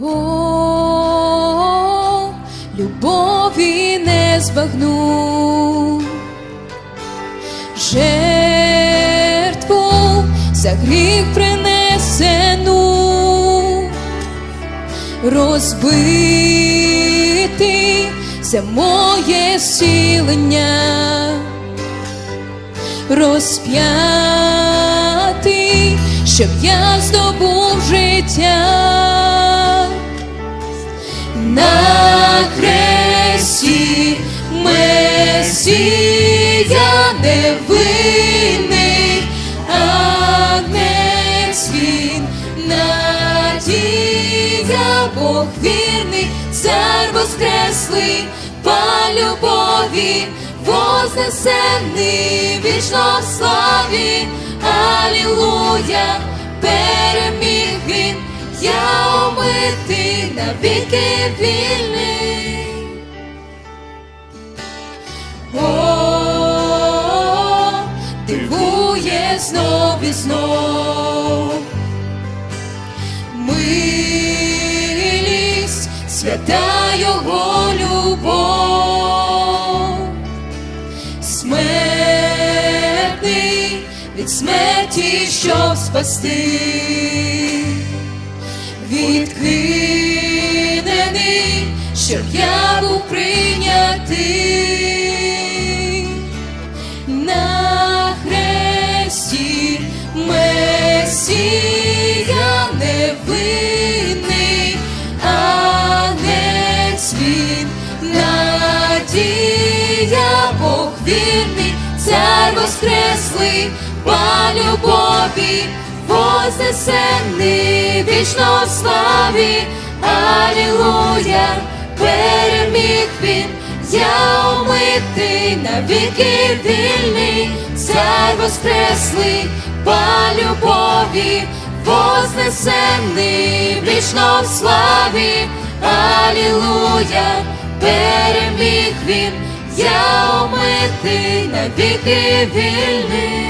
О, любові не збагну, жертву за гріх принесену, розбитий за моє зцілення, розп'ятий, щоб я здобув життя на хресті Месія невинний, агнець він, надія Бог вірний, цар воскреслий, по любові, вознесений вічно в славі, Алілуя, переміг він, я омитий навіки вільний. О, дивує знов і знов. Милість, свята його любов, смертний від смерті, щоб спасти, щоб я був прийнятий. На хресті Месія невинний, агнець він, надія Бог вірний, цар воскреслий, по любові, вознесений вічно славі, Алілуя, переміг він, я омитий навіки вільний, цар воскреслий, па любові, вознесений вічно в славі, Алілуя, переміг він, я омитий навіки вільний.